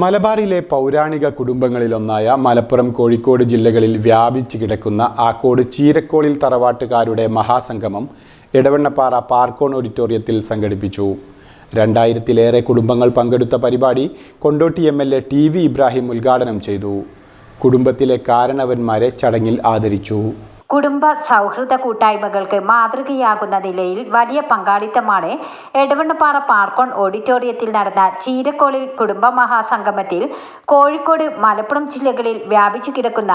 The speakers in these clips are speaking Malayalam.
മലബാറിലെ പൗരാണിക കുടുംബങ്ങളിലൊന്നായ മലപ്പുറം കോഴിക്കോട് ജില്ലകളിൽ വ്യാപിച്ചു കിടക്കുന്ന ആക്കോട് ചീരക്കോളിൽ തറവാട്ടുകാരുടെ മഹാസംഗമം ഇടവണ്ണപ്പാറ പാർക്കോൺ ഓഡിറ്റോറിയത്തിൽ സംഘടിപ്പിച്ചു. രണ്ടായിരത്തിലേറെ കുടുംബങ്ങൾ പങ്കെടുത്ത പരിപാടി Kondotty M L A T V Ibrahim ഉദ്ഘാടനം ചെയ്തു. കുടുംബത്തിലെ കാരണവന്മാരെ ചടങ്ങിൽ ആദരിച്ചു. കുടുംബ സൗഹൃദ കൂട്ടായ്മകൾക്ക് മാതൃകയാകുന്ന നിലയിൽ വലിയ പങ്കാളിത്തമാണ് എടവണ്ണപ്പാറ പാർക്കോൺ ഓഡിറ്റോറിയത്തിൽ നടന്ന ചീരക്കോളിൽ കുടുംബ മഹാസംഗമത്തിൽ കോഴിക്കോട് മലപ്പുറം ജില്ലകളിൽ വ്യാപിച്ചു കിടക്കുന്ന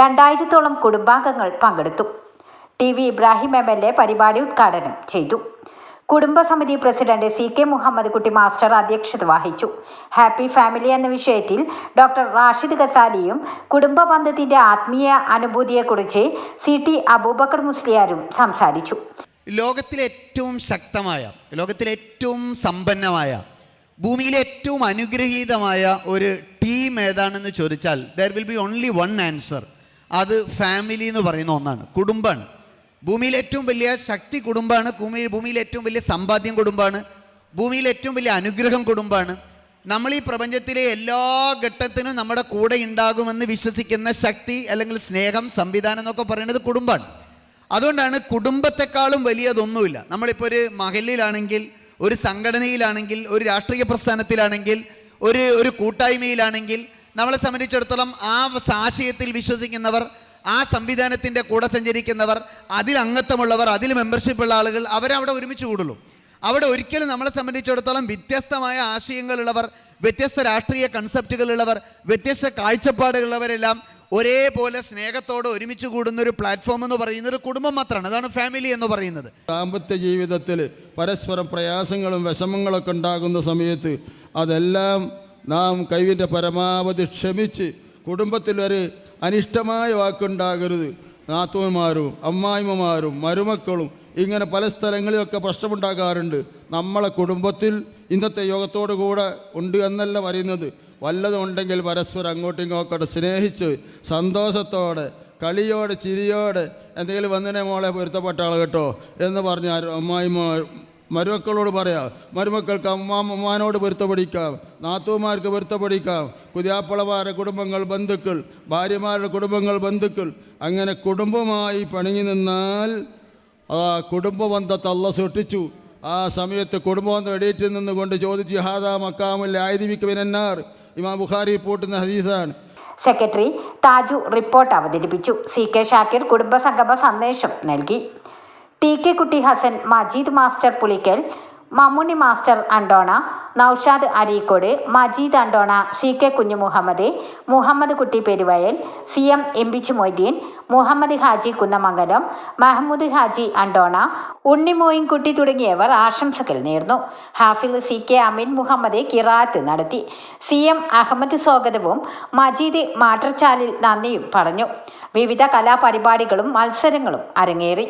രണ്ടായിരത്തോളം കുടുംബാംഗങ്ങൾ പങ്കെടുത്തു. T V Ibrahim M L A പരിപാടി ഉദ്ഘാടനം ചെയ്തു. കുടുംബസമിതി president C K Muhammad Kutty master അധ്യക്ഷത വഹിച്ചു. ഹാപ്പി ഫാമിലി എന്ന വിഷയത്തിൽ ഡോക്ടർ റാഷിദ് ഖസാലിയും കുടുംബ ബന്ധത്തിന്റെ ആത്മീയ അനുഭൂതിയെക്കുറിച്ച് സി ടി അബൂബക്കർ മുസ്ലിയാരും സംസാരിച്ചു. ലോകത്തിലെ ഏറ്റവും ശക്തമായ ലോകത്തിലെ ഏറ്റവും സമ്പന്നമായ ഭൂമിയിലെ ഏറ്റവും അനുഗ്രഹീതമായ ഒരു ടീം ഏതാണെന്ന് ചോദിച്ചാൽ there will be only one answer അത് ഫാമിലി എന്ന് പറയുന്ന ഒന്നാണ്. കുടുംബമാണ്. ഭൂമിയിലെ ഏറ്റവും വലിയ ശക്തി കുടുംബമാണ് ഭൂമി ഭൂമിയിലെ ഏറ്റവും വലിയ സമ്പാദ്യം കുടുംബമാണ് ഭൂമിയിലെ ഏറ്റവും വലിയ അനുഗ്രഹം കുടുംബമാണ്. നമ്മൾ ഈ പ്രപഞ്ചത്തിലെ എല്ലാ ഘട്ടത്തിനും നമ്മുടെ കൂടെ ഉണ്ടാകുമെന്ന് വിശ്വസിക്കുന്ന ശക്തി അല്ലെങ്കിൽ സ്നേഹം സംവിധാനം എന്നൊക്കെ പറയുന്നത് കുടുംബമാണ്. അതുകൊണ്ടാണ് കുടുംബത്തെക്കാളും വലിയതൊന്നുമില്ല. നമ്മളിപ്പോൾ ഒരു മഹലിലാണെങ്കിൽ ഒരു സംഘടനയിലാണെങ്കിൽ ഒരു രാഷ്ട്രീയ പ്രസ്ഥാനത്തിലാണെങ്കിൽ ഒരു ഒരു കൂട്ടായ്മയിലാണെങ്കിൽ നമ്മളെ സംബന്ധിച്ചിടത്തോളം ആ ആശയത്തിൽ വിശ്വസിക്കുന്നവർ ആ സംവിധാനത്തിന്റെ കൂടെ സഞ്ചരിക്കുന്നവർ അതിൽ അംഗത്വമുള്ളവർ അതിൽ മെമ്പർഷിപ്പ് ഉള്ള ആളുകൾ അവരവിടെ ഒരുമിച്ച് കൂടുള്ളൂ. അവിടെ ഒരിക്കലും നമ്മളെ സംബന്ധിച്ചിടത്തോളം വ്യത്യസ്തമായ ആശയങ്ങളുള്ളവർ വ്യത്യസ്ത രാഷ്ട്രീയ കൺസെപ്റ്റുകളുള്ളവർ വ്യത്യസ്ത കാഴ്ചപ്പാടുകളുള്ളവരെല്ലാം ഒരേപോലെ സ്നേഹത്തോടെ ഒരുമിച്ച് കൂടുന്ന ഒരു പ്ലാറ്റ്ഫോം എന്ന് പറയുന്നത് കുടുംബം മാത്രമാണ്. അതാണ് ഫാമിലി എന്ന് പറയുന്നത്. ദാമ്പത്യ ജീവിതത്തിൽ പരസ്പരം പ്രയാസങ്ങളും വിഷമങ്ങളൊക്കെ ഉണ്ടാകുന്ന സമയത്ത് അതെല്ലാം നാം കൈവിന്റെ പരമാവധി ക്ഷമിച്ച് കുടുംബത്തിലൊരു അനിഷ്ടമായ വാക്കുണ്ടാകരുത്. നാത്തൂന്മാരും അമ്മായിമ്മമാരും മരുമക്കളും ഇങ്ങനെ പല സ്ഥലങ്ങളിലൊക്കെ പ്രശ്നമുണ്ടാകാറുണ്ട്. നമ്മളെ കുടുംബത്തിൽ ഇന്നത്തെ യോഗത്തോടു കൂടെ ഉണ്ട് എന്നല്ല പറയുന്നത്. വല്ലതുണ്ടെങ്കിൽ പരസ്പരം അങ്ങോട്ടും ഇങ്ങോട്ടും സ്നേഹിച്ച് സന്തോഷത്തോടെ കളിയോടെ ചിരിയോടെ എന്തെങ്കിലും വന്നിനെ മോളെ പൊരുത്തപ്പെട്ട ആൾ കേട്ടോ എന്ന് പറഞ്ഞാൽ അമ്മായിമ്മ മരുമക്കളോട് പറയാം. മരുമക്കൾക്ക് അമ്മാമ്മമാനോട് പൊരുത്തപ്പെടിക്കാം. നാത്തൂമാർക്ക് പൊരുത്തപ്പെടിക്കാം. പുതിയാപ്പളമാരുടെ കുടുംബങ്ങൾ ബന്ധുക്കൾ ഭാര്യമാരുടെ കുടുംബങ്ങൾ ബന്ധുക്കൾ അങ്ങനെ കുടുംബമായി പണിഞ്ഞു നിന്നാൽ ആ കുടുംബ ബന്ധത്തെ അല്ല സൃഷ്ടിച്ചു. ആ സമയത്ത് കുടുംബബന്ധം എടീറ്റിൽ നിന്നുകൊണ്ട് ചോദിച്ചു ഹാദാ മക്കാമുൽ ആയുധിമിക്കുവിനാർ ഇമാം ബുഖാരി പൂട്ടുന്ന ഹദീസാണ്. സെക്രട്ടറി താജു റിപ്പോർട്ട് അവതരിപ്പിച്ചു. സി കെ ഷാക്കിർ കുടുംബസംഗമ സന്ദേശം നൽകി. T K Kutty Hasan Majeed master Pulikkal Mammunni master Andona Naushad Areekode Majeed Andona C K Kunju Muhammad Muhammad Kutty Peruvayal C M എംപിച്ച് Moideen Muhammad Haji Kunnamangalam Mahmood Haji Andona Unni Unnimoyinkutty തുടങ്ങിയവർ ആശംസകൾ നേർന്നു. ഹാഫിദ് സി കെ അമീൻ മുഹമ്മദ് കിറാത്ത് നടത്തി. സി എം അഹമ്മദ് സ്വാഗതവും മജീദ് മാട്ടർചാലിൽ നന്ദിയും പറഞ്ഞു. വിവിധ കലാപരിപാടികളും മത്സരങ്ങളും അരങ്ങേറി.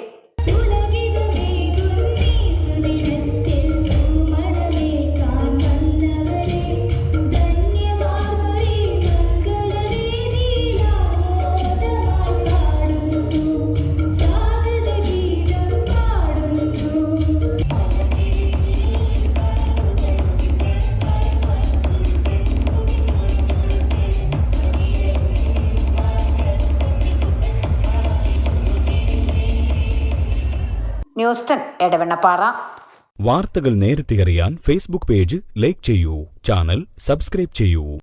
News ten Edavannappara. വാർത്തകൾ നേരത്തെ അറിയാൻ ഫേസ്ബുക്ക് പേജ് ലൈക്ക് ചെയ്യൂ. ചാനൽ സബ്സ്ക്രൈബ് ചെയ്യൂ.